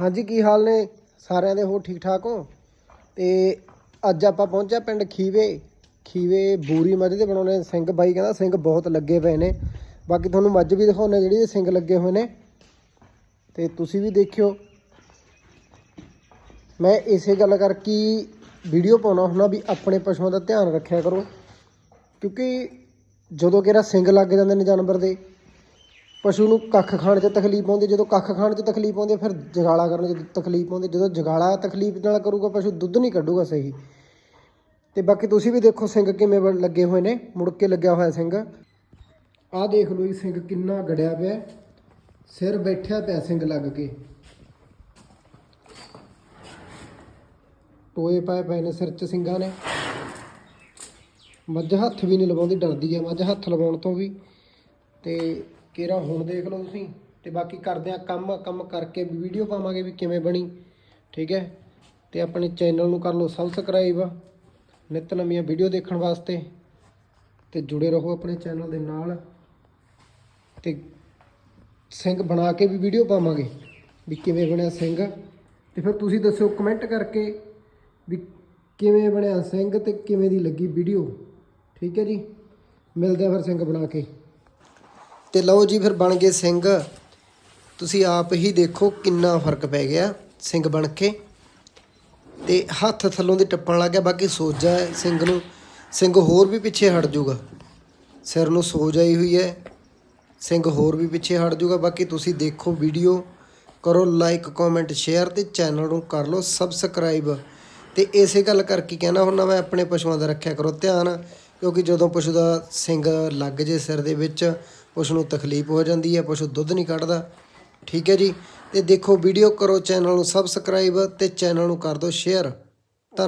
ਹਾਂਜੀ, ਕੀ ਹਾਲ ਨੇ? ਸਾਰਿਆਂ ਦੇ ਹੋ ਠੀਕ ਠਾਕ ਹੋ? ਤੇ ਅੱਜ ਆਪਾਂ ਪਹੁੰਚਿਆ ਪਿੰਡ ਖੀਵੇ। ਖੀਵੇ ਬੂਰੀ ਮੱਝ ਦੇ ਬਣਾਉਣੇ ਸਿੰਘ ਬਾਈ, ਕਹਿੰਦਾ ਸਿੰਘ ਬਹੁਤ ਲੱਗੇ ਪਏ ਨੇ। ਬਾਕੀ ਤੁਹਾਨੂੰ ਮੱਝ ਵੀ ਦਿਖਾਉਣੇ ਜਿਹੜੀ ਸਿੰਘ ਲੱਗੇ ਹੋਏ ਨੇ। ਤੇ ਤੁਸੀਂ ਵੀ ਦੇਖਿਓ। ਮੈਂ ਇਸੇ ਗੱਲ ਕਰਕੇ ਵੀਡੀਓ ਪਾਉਣਾ ਹੁੰਦਾ ਵੀ ਆਪਣੇ ਪਸ਼ੂਆਂ ਦਾ ਧਿਆਨ ਰੱਖਿਆ ਕਰੋ। ਕਿਉਂਕਿ ਜਦੋਂ ਕਿਹੜਾ ਸਿੰਘ ਲੱਗ ਜਾਂਦੇ ਨੇ ਜਾਨਵਰ ਦੇ ਪਸ਼ੂ ਨੂੰ ਕੱਖ ਖਾਣ 'ਚ ਤਕਲੀਫ ਆਉਂਦੀ, ਜਦੋਂ ਕੱਖ ਖਾਣ 'ਚ ਤਕਲੀਫ ਆਉਂਦੀ ਫਿਰ ਜਗਾਲਾ ਕਰਨ 'ਚ ਤਕਲੀਫ ਆਉਂਦੀ ਜਦੋਂ ਜਗਾਲਾ ਤਕਲੀਫ ਨਾਲ ਕਰੂਗਾ, ਪਸ਼ੂ ਦੁੱਧ ਨਹੀਂ ਕੱਢੂਗਾ ਸਹੀ। ਤੇ ਬਾਕੀ ਤੁਸੀਂ ਵੀ ਦੇਖੋ ਸਿੰਘ ਕਿਵੇਂ ਬਣ- ਲੱਗੇ ਹੋਏ ਨੇ, ਮੁੜ ਕੇ ਲੱਗਿਆ ਹੋਇਆ ਸਿੰਘ। ਆਹ ਦੇਖ ਲਓ ਇਹ ਸਿੰਘ ਕਿੰਨਾ ਗੜਿਆ ਪਿਆ ਸਿਰ ਬੈਠਿਆ ਪਿਆ ਸਿੰਘ ਲੱਗ ਕੇ। ਟੋਏ ਪਾਏ ਪਏ ਨੇ ਸਿਰ 'ਚ ਸਿੰਘਾਂ ਨੇ। ਮੱਝ ਹੱਥ ਵੀ ਨਹੀਂ ਲਵਾਉਂਦੀ, ਡਰਦੀ ਹੈ ਮੱਝ ਹੱਥ ਲਵਾਉਣ ਤੋਂ ਵੀ। ਤੇ ਕੇਰਾ ਹੁਣ ਦੇਖ ਲਓ ਤੁਸੀਂ ਤੇ ਬਾਕੀ ਕਰਦੇ ਆ ਕੰਮ ਕੰਮ ਕਰਕੇ ਵੀਡੀਓ ਪਾਵਾਂਗੇ ਵੀ ਕਿਵੇਂ ਬਣੀ, ਠੀਕ ਹੈ? ਤੇ ਆਪਣੇ ਚੈਨਲ ਨੂੰ ਕਰ ਲਓ ਸਬਸਕ੍ਰਾਈਬ ਨਿਤ ਨਵੀਆਂ ਵੀਡੀਓ ਦੇਖਣ ਵਾਸਤੇ ਤੇ ਜੁੜੇ ਰਹੋ ਆਪਣੇ ਚੈਨਲ ਦੇ ਨਾਲ ਤੇ ਸਿੰਘ ਬਣਾ ਕੇ ਵੀ ਵੀਡੀਓ ਪਾਵਾਂਗੇ ਵੀ ਕਿਵੇਂ ਬਣਿਆ ਸਿੰਘ। ਤੇ ਫਿਰ ਤੁਸੀਂ ਦੱਸਿਓ ਕਮੈਂਟ ਕਰਕੇ ਵੀ ਕਿਵੇਂ ਬਣਿਆ ਸਿੰਘ ਤੇ ਕਿਵੇਂ ਦੀ ਲੱਗੀ ਵੀਡੀਓ ਠੀਕ ਹੈ ਜੀ? ਮਿਲਦੇ ਆ ਫਿਰ ਸਿੰਘ ਬਣਾ ਕੇ। ਤੇ ਲਓ ਜੀ ਫਿਰ ਬਣ ਗਏ ਸਿੰਘ। ਤੁਸੀਂ ਆਪ ਹੀ ਦੇਖੋ ਕਿੰਨਾ ਫ਼ਰਕ ਪੈ ਗਿਆ ਸਿੰਘ ਬਣ ਕੇ। ਤੇ ਹੱਥ ਥੱਲੋਂ ਦੀ ਟੱਪਣ ਲੱਗ ਗਿਆ, ਬਾਕੀ ਸੋਜਾ ਹੈ ਸਿੰਘ ਨੂੰ। ਸਿੰਘ ਹੋਰ ਵੀ ਪਿੱਛੇ ਹਟ ਜਾਊਗਾ ਸਿਰ ਨੂੰ ਸੋਜ ਆਈ ਹੋਈ ਹੈ। ਸਿੰਘ ਹੋਰ ਵੀ ਪਿੱਛੇ ਹਟ ਜਾਊਗਾ ਬਾਕੀ ਤੁਸੀਂ ਦੇਖੋ ਵੀਡੀਓ। ਕਰੋ ਲਾਈਕ ਕਮੈਂਟ ਸ਼ੇਅਰ ਤੇ ਚੈਨਲ ਨੂੰ ਕਰ ਲਓ ਸਬਸਕ੍ਰਾਈਬ ਤੇ ਇਸੇ ਗੱਲ ਕਰਕੇ ਕਹਿਣਾ ਹੁੰਦਾ, ਮੈਂ ਆਪਣੇ ਪਸ਼ੂਆਂ ਦਾ ਰੱਖਿਆ ਕਰੋ ਧਿਆਨ। ਕਿਉਂਕਿ ਜਦੋਂ ਪਸ਼ੂ ਦਾ ਸਿੰਘ ਲੱਗ ਜੇ ਸਿਰ ਦੇ ਵਿੱਚ ਪਸ਼ੂ ਨੂੰ ਤਕਲੀਫ ਹੋ ਜਾਂਦੀ ਹੈ, ਪਸ਼ੂ ਦੁੱਧ ਨਹੀਂ ਕੱਢਦਾ। ਠੀਕ ਹੈ ਜੀ। ਤੇ ਦੇਖੋ ਵੀਡੀਓ ਕਰੋ ਚੈਨਲ ਨੂੰ ਸਬਸਕ੍ਰਾਈਬ ਤੇ ਚੈਨਲ ਨੂੰ ਕਰ ਦਿਓ ਸ਼ੇਅਰ